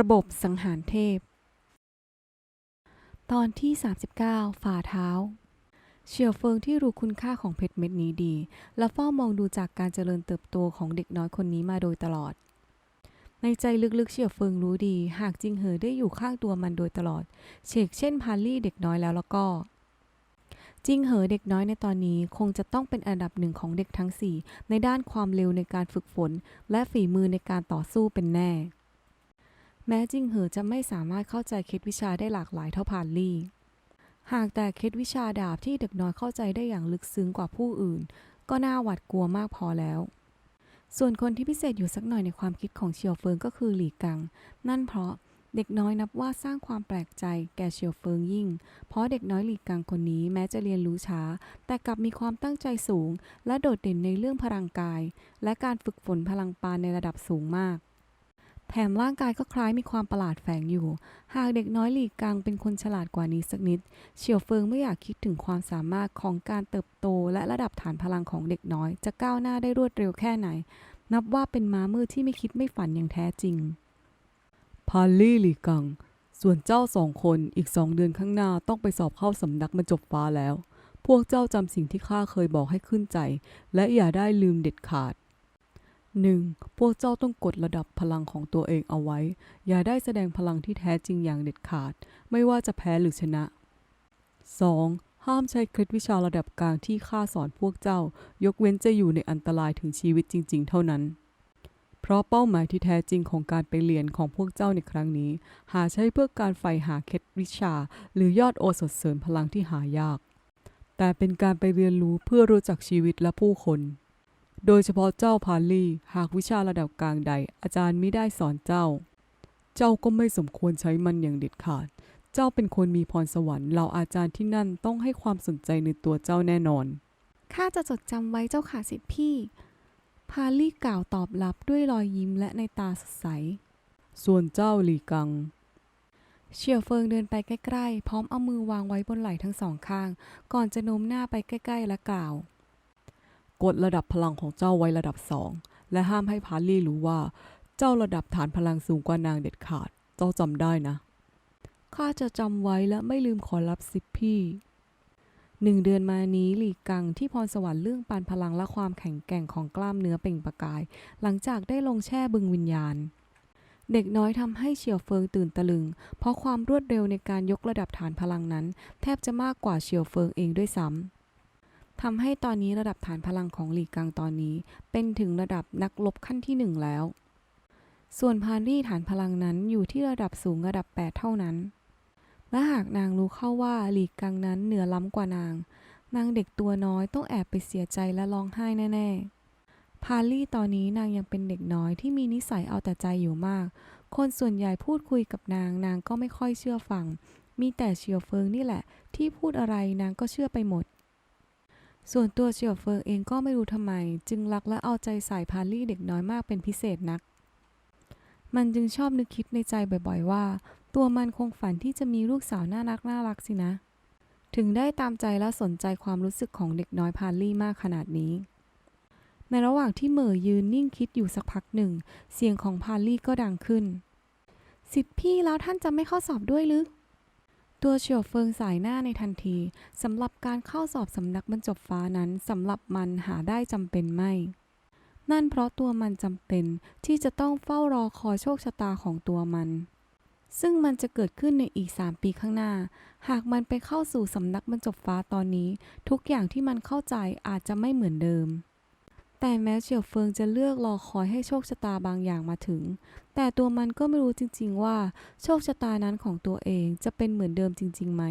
ระบบสังหารเทพ ตอนที่ 39 ฝ่าเท้า เฉียวเฟิงที่รู้คุณค่าของเพชรเม็ดนี้ดี และเฝ้ามองดูจากการเจริญเติบโตของเด็กน้อยคนนี้มาโดยตลอด ในใจลึกๆเฉียวเฟิงรู้ดี หากจิงเหอได้อยู่ข้างตัวมันโดยตลอด เชกเช่นพาลลี่เด็กน้อยแล้วแล้วก็จิงเหอเด็กน้อยในตอนนี้คงจะต้องเป็นอันดับหนึ่งของเด็กทั้งสี่ในด้านความเร็วในการฝึกฝน และฝีมือในการต่อสู้เป็นแน่ แม้จิงเหอจะไม่สามารถเข้าใจเคล็ดวิชาได้หลากหลายเท่าพานลี่ หากแต่เคล็ดวิชาดาบที่เด็กน้อยเข้าใจได้อย่างลึกซึ้งกว่าผู้อื่น ก็น่าหวาดกลัวมากพอแล้ว ส่วนคนที่พิเศษอยู่สักหน่อยในความคิดของเฉียวเฟิงก็คือหลี่กัง นั่นเพราะเด็กน้อยนับว่าสร้างความแปลกใจแก่เฉียวเฟิงยิ่ง เพราะเด็กน้อยหลีกังคนนี้แม้จะเรียนรู้ช้า แต่กลับมีความตั้งใจสูง และโดดเด่นในเรื่องพลังกาย และการฝึกฝนพลังปานในระดับสูงมาก แถมร่างกายก็คล้ายมีความประหลาดแฝงอยู่ หากเด็กน้อยหลีกังเป็นคนฉลาดกว่านี้สักนิด เฉียวเฟิงไม่อยากคิดถึงความสามารถของการเติบโตและระดับฐานพลังของเด็กน้อย จะก้าวหน้าได้รวดเร็วแค่ไหน นับว่าเป็นม้ามืดที่ไม่คิดไม่ฝันอย่างแท้จริง พาลลี่หลีกัง ส่วนเจ้าสองคนอีกสองเดือนข้างหน้าต้องไปสอบเข้าสำนักบรรจบฟ้าแล้ว พวกเจ้าจำสิ่งที่ข้าเคยบอกให้ขึ้นใจ และอย่าได้ลืมเด็ดขาด 1. พวกเจ้าต้องกดระดับพลังของตัวเองเอาไว้ อย่าได้แสดงพลังที่แท้จริงอย่างเด็ดขาด ไม่ว่าจะแพ้หรือชนะ 2. ห้ามใช้เคล็ดวิชาระดับกลางที่ข้าสอนพวกเจ้า ยกเว้นจะอยู่ในอันตรายถึงชีวิตจริง ๆ เท่านั้น เพราะเป้าหมายที่แท้จริงของการไปเรียนของพวกเจ้าในครั้งนี้ หาใช้เพื่อการใฝ่หาเคล็ดวิชา หรือยอดโอสถเสริมพลังที่หายาก แต่เป็นการไปเรียนรู้เพื่อรู้จักชีวิตและผู้คน โดยเฉพาะเจ้าพาลลี่หากวิชาระดับกลางใด อาจารย์ไม่ได้สอนเจ้า เจ้าก็ไม่สมควรใช้มันอย่างเด็ดขาด เจ้าเป็นคนมีพรสวรรค์เหล่าอาจารย์ที่นั่นต้องให้ความสนใจในตัวเจ้าแน่นอน ข้าจะจดจำไว้เจ้าค่ะสิทธิพี่ พาลี่กล่าวตอบรับด้วยรอยยิ้มและในตาสดใส ส่วนเจ้าหลีกังเฉียวเฟิงเดินไปใกล้ ๆ พร้อมเอามือวางไว้บนไหล่ทั้งสองข้าง ก่อนจะโน้มหน้าไปใกล้ ๆ และกล่าว กดระดับพลังของเจ้าไว้ระดับสองและห้ามให้พาลลี่รู้ว่า เจ้าระดับฐานพลังสูงกว่านางเด็ดขาด เจ้าจำได้นะ ข้าจะจำไว้และไม่ลืมขอรับสิทธิพี่หนึ่งเดือนมานี้หลีกังที่พรสวรรค์เรื่องปานพลังและความแข็งแกร่งของกล้ามเนื้อเปล่งประกาย หลังจากได้ลงแช่บึงวิญญาณ เด็กน้อยทำให้เฉียวเฟิงตื่นตะลึง เพราะความรวดเร็วในการยกระดับฐานพลังนั้น แทบจะมากกว่าเฉียวเฟิงเองด้วยซ้ำ ทำให้ตอนนี้ระดับฐานพลังของหลีกังตอนนี้ เป็นถึงระดับนักรบขั้นที่หนึ่งแล้ว ส่วนพารี่ฐานพลังนั้นอยู่ที่ระดับสูงระดับ 8 เท่านั้น และหากนางรู้เข้าว่าหลีกังนั้นเหนือล้ำกว่านาง นางเด็กตัวน้อยต้องแอบไปเสียใจและร้องไห้แน่ๆ พาลี่ตอนนี้นางยังเป็นเด็กน้อยที่มีนิสัยเอาแต่ใจอยู่มาก คนส่วนใหญ่พูดคุยกับนางนางก็ไม่ค่อยเชื่อฟัง มีแต่เฉียวเฟิงนี่แหละ ที่พูดอะไรนางก็เชื่อไปหมด ส่วนตัวเฉียวเฟิงเองก็ไม่รู้ทำไม จึงรักและเอาใจใส่พาลี่เด็กน้อยมากเป็นพิเศษนัก มันจึงชอบนึกคิดในใจบ่อยๆว่า ตัวมันคงฝันที่จะมีลูกสาวน่ารักน่ารักสินะ ถึงได้ตามใจและสนใจความรู้สึกของเด็กน้อยพาลี่มากขนาดนี้ ในระหว่างที่เหม่อยืนนิ่งคิดอยู่สักพักหนึ่ง เสียงของพาลลี่ก็ดังขึ้น สิทธิพี่แล้วท่านจะไม่เข้าสอบด้วยหรือ ตัวเฉียวเฟิงสายหน้าในทันทีสำหรับการเข้าสอบสำนักบรรจบฟ้านั้นสำหรับมันหาได้จำเป็นไม่ นั่นเพราะตัวมันจำเป็นที่จะต้องเฝ้ารอคอยโชคชะตาของตัวมัน ซึ่งมันจะเกิดขึ้นในอีก 3 ปีข้างหน้า หากมันไปเข้าสู่สำนักบรรจบฟ้าตอนนี้ ทุกอย่างที่มันเข้าใจอาจจะไม่เหมือนเดิม แต่แม้เฉียวเฟิงจะเลือกรอคอยให้โชคชะตาบางอย่างมาถึง แต่ตัวมันก็ไม่รู้จริงๆว่า โชคชะตานั้นของตัวเองจะเป็นเหมือนเดิมจริงๆไหม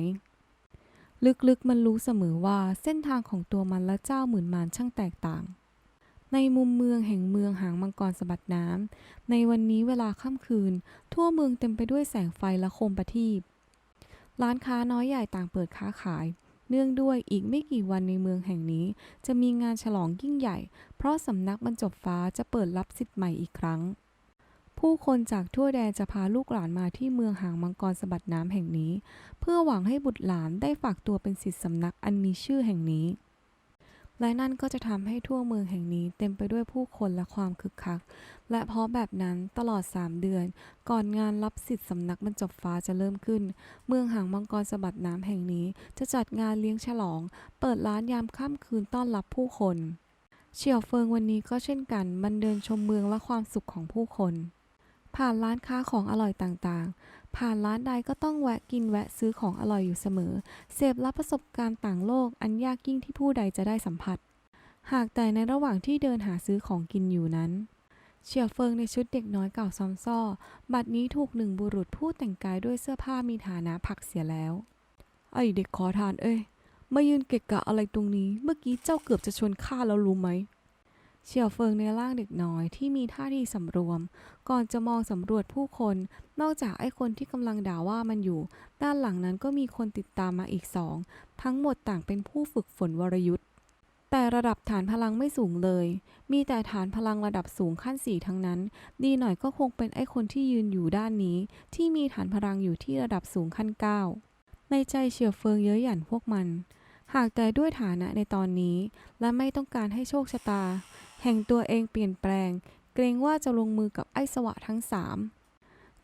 ลึกๆมันรู้เสมอว่าเส้นทางของตัวมันและเจ้าหมื่นมารช่างแตกต่าง ในมุมเมืองแห่งเมืองหางมังกรสะบัดน้ำในวันนี้เวลาค่ำคืน ทั่วเมืองเต็มไปด้วยแสงไฟและโคมประทีปร้านค้าน้อยใหญ่ต่างเปิดค้าขาย เนื่องด้วยอีกไม่กี่วันในเมืองแห่งนี้ จะมีงานฉลองยิ่งใหญ่ เพราะสำนักบรรจบฟ้าจะเปิดรับสิทธิ์ใหม่อีกครั้ง ผู้คนจากทั่วแดนจะพาลูกหลานมาที่เมืองหางมังกรสะบัดน้ำแห่งนี้ เพื่อหวังให้บุตรหลานได้ฝากตัวเป็นสิทธิสำนักอันมีชื่อแห่งนี้ และนั่นก็จะทำให้ทั่วเมืองแห่งนี้เต็มไปด้วยผู้คนและความคึกคัก และเพราะแบบนั้นตลอด 3 เดือน ก่อนงานรับสิทธิ์สำนักบรรจบฟ้าจะเริ่มขึ้น เมืองหางมังกรสะบัดน้ำแห่งนี้จะจัดงานเลี้ยงฉลอง เปิดร้านยามค่ำคืนต้อนรับผู้คนเฉียวเฟิงวันนี้ก็เช่นกัน มันเดินชมเมืองและความสุขของผู้คน ผ่านร้านค้าของอร่อยต่างๆ ผ่านร้านใดก็ต้องแวะกินแวะซื้อของอร่อยอยู่เสมอ เสพรับประสบการณ์ต่างโลกอันยากยิ่งที่ผู้ใดจะได้สัมผัส หากแต่ในระหว่างที่เดินหาซื้อของกินอยู่นั้นเฉียวเฟิงในชุดเด็กน้อยเก่าซอมซ่อ บัดนี้ถูกหนึ่งบุรุษผู้แต่งกายด้วยเสื้อผ้ามีฐานะผักเสียแล้ว ไอเด็กขอทานเอ้ย มายืนเกะกะอะไรตรงนี้ เมื่อกี้เจ้าเกือบจะชนข้าแล้วรู้ไหม เฉี่ยวเฟิงในร่างเด็กน้อยที่มีท่าทีสำรวม ก่อนจะมองสำรวจผู้คน นอกจากไอ้คนที่กำลังด่าว่ามันอยู่ ด้านหลังนั้นก็มีคนติดตามมาอีกสอง ทั้งหมดต่างเป็นผู้ฝึกฝนวรยุทธ์แต่ระดับฐานพลังไม่สูงเลย มีแต่ฐานพลังระดับสูงขั้นสี่ทั้งนั้น ดีหน่อยก็คงเป็นไอ้คนที่ยืนอยู่ด้านนี้ ที่มีฐานพลังอยู่ที่ระดับสูงขั้นเก้าในใจเฉียวเฟิงเย้ยหยันพวกมัน หากแต่ด้วยฐานะในตอนนี้ และไม่ต้องการให้โชคชะตา แห่งตัวเองเปลี่ยนแปลง เกรงว่าจะลงมือกับไอ้สวะทั้งสาม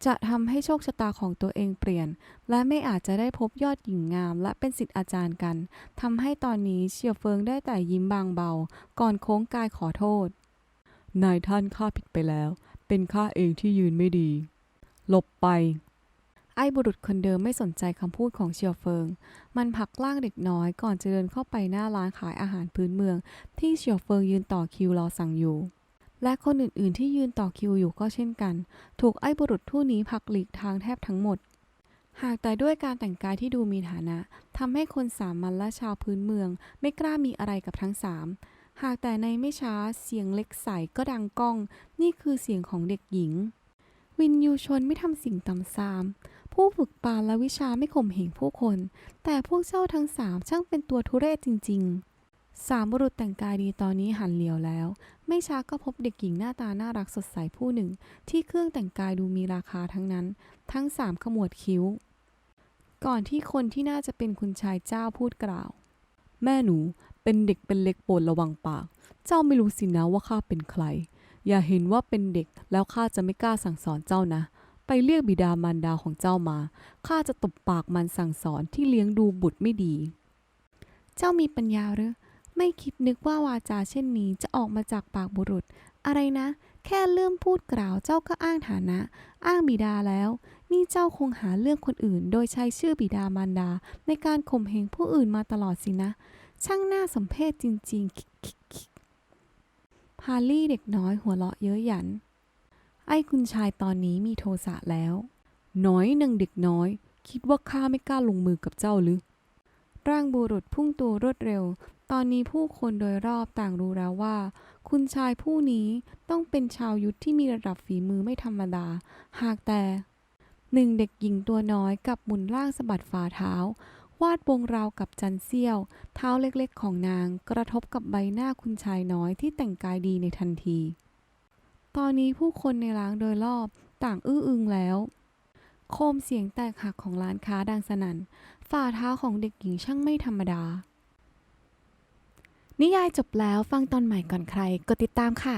จะทำให้โชคชะตาของตัวเองเปลี่ยน และไม่อาจจะได้พบยอดหญิงงาม และเป็นสิทธิ์อาจารย์กันทำให้ตอนนี้เฉียวเฟิงได้แต่ยิ้มบางเบา ก่อนโค้งกายขอโทษ นายท่านข้าผิดไปแล้ว เป็นข้าเองที่ยืนไม่ดี หลบไป ไอ้บุรุษคนเดิมไม่สนใจคำพูดของเฉียวเฟิง มันผักล่างเด็กน้อยก่อนจะเดินเข้าไปหน้าร้านขายอาหารพื้นเมือง ที่เฉียวเฟิงยืนต่อคิวรอสั่งอยู่ และคนอื่น ๆ ที่ยืนต่อคิวอยู่ก็เช่นกัน ถูกไอ้บุรุษผู้นี้ผักหลีกทางแทบทั้งหมด หากแต่ด้วยการแต่งกายที่ดูมีฐานะทำให้คนสามัญและชาวพื้นเมือง ไม่กล้ามีอะไรกับทั้งสามหากแต่ในไม่ช้าเสียงเล็กใสก็ดังก้อง นี่คือเสียงของเด็กหญิง วินยูชนไม่ทำสิ่งต่ำซาม ผู้ฝึกปาณและวิชาไม่ข่มเหงผู้คน แต่พวกเจ้าทั้งสามช่างเป็นตัวทุเรศจริง ๆ สามบุรุษแต่งกายดีตอนนี้หันเหลียวแล้ว ไม่ช้าก็พบเด็กหญิงหน้าตาน่ารักสดใสผู้หนึ่ง ที่เครื่องแต่งกายดูมีราคาทั้งนั้น ทั้งสามขมวดคิ้ว ก่อนที่คนที่น่าจะเป็นคุณชายเจ้าพูดกล่าว แม่หนูเป็นเด็กเป็นเล็กโปรดระวังปาก เจ้าไม่รู้สินะว่าข้าเป็นใคร อย่าเห็นว่าเป็นเด็กแล้วข้าจะไม่กล้าสั่งสอนเจ้านะ ไปเรียกบิดามารดาของเจ้ามา ข้าจะตบปากมันสั่งสอนที่เลี้ยงดูบุตรไม่ดี เจ้ามีปัญญาหรือ ไม่คิดนึกว่าวาจาเช่นนี้จะออกมาจากปากบุรุษ อะไรนะ แค่เรื่องพูดกล่าวเจ้าก็อ้างฐานะ อ้างบิดาแล้ว นี่เจ้าคงหาเรื่องคนอื่น โดยใช้ชื่อบิดามารดา ในการข่มเหงผู้อื่นมาตลอดสินะ ช่างน่าสมเพชจริงๆพาลี่เด็กน้อยหัวเราะเย้ยหยัน ไอ้คุณชายตอนนี้มีโทสะแล้ว น้อยหนางเด็กน้อย คิดว่าข้าไม่กล้าลงมือกับเจ้าหรือ ร่างบุรุษพุ่งตัวรวดเร็ว ตอนนี้ผู้คนโดยรอบต่างรู้แล้วว่า คุณชายผู้นี้ต้องเป็นชาวยุทธที่มีระดับฝีมือไม่ธรรมดา หากแต่หนึ่งเด็กหญิงตัวน้อยกับหมุนร่างสะบัดฝ่าเท้า วาดวงราวกับจันเสี้ยว เท้าเล็กๆของนางกระทบกับใบหน้าคุณชายน้อยที่แต่งกายดีในทันที ตอนนี้ผู้คนในร้านโดยรอบต่างอื้ออึงแล้ว โคมเสียงแตกหักของร้านค้าดังสนั่น ฝ่าเท้าของเด็กหญิงช่างไม่ธรรมดา นิยายจบแล้วฟังตอนใหม่ก่อนใคร กดติดตามค่ะ